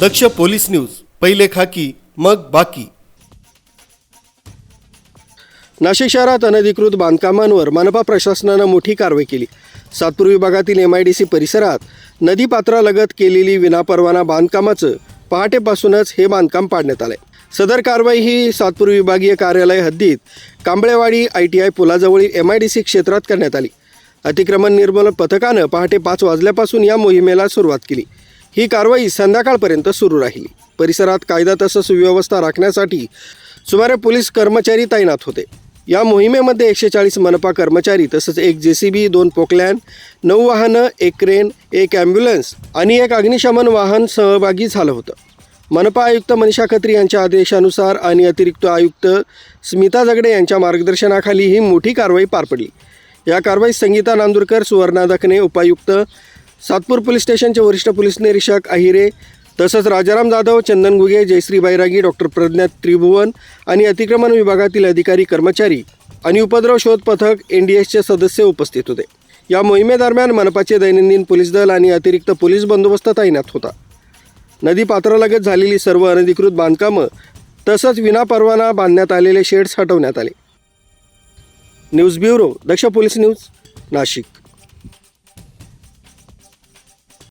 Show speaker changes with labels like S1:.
S1: दक्ष police news पहिले खाकी मग बाकी.
S2: नाशिक शहरात अनधिकृत बांधकामांवर मनपा प्रशासनानं मोठी कारवाई केली. सातपूर विभागातील एम आय डी सी परिसरात नदीपात्रालगत केलेली विनापरवाना बांधकामाचं पहाटेपासूनच हे बांधकाम पाडण्यात आलंय. सदर कारवाई ही सातपूर विभागीय कार्यालय हद्दीत कांबळेवाडी आय टी आय पुलाजवळील एम आय डी सी क्षेत्रात करण्यात आली. अतिक्रमण निर्मूलन पथकानं पहाटे पाच वाजल्यापासून या मोहिमेला सुरुवात केली. ही कारवाई संध्याकाळपर्यंत सुरू राहिली. परिसरात कायदा तसं सुव्यवस्था राखण्यासाठी सुमारे पोलीस कर्मचारी तैनात होते. या मोहिमेमध्ये एकशे चाळीस मनपा कर्मचारी तसंच एक जे सी बी दोन पोकलॅन नऊ वाहनं एक क्रेन एक ॲम्ब्युलन्स आणि एक अग्निशमन वाहन सहभागी झालं होतं. मनपा आयुक्त मनीषा खत्री यांच्या आदेशानुसार आणि अतिरिक्त आयुक्त स्मिता जगडे यांच्या मार्गदर्शनाखाली ही मोठी कारवाई पार पडली. या कारवाईत संगीता नांदुरकर सुवर्णा दखने उपायुक्त सातपूर पोलीस स्टेशनचे वरिष्ठ पोलीस निरीक्षक अहिरे तसंच राजाराम जाधव चंदन गुगे जयश्री बैरागी डॉक्टर प्रज्ञा त्रिभुवन आणि अतिक्रमण विभागातील अधिकारी कर्मचारी आणि उपद्रव शोध पथक एन डी एसचे सदस्य उपस्थित होते. या मोहिमेदरम्यान मनपाचे दैनंदिन पोलीस दल आणि अतिरिक्त पोलीस बंदोबस्त तैनात होता. नदी पात्रालगत झालेली सर्व अनधिकृत बांधकामं तसंच विनापरवाना बांधण्यात आलेले शेड्स हटवण्यात आले. News bureau Daksh police news Nashik.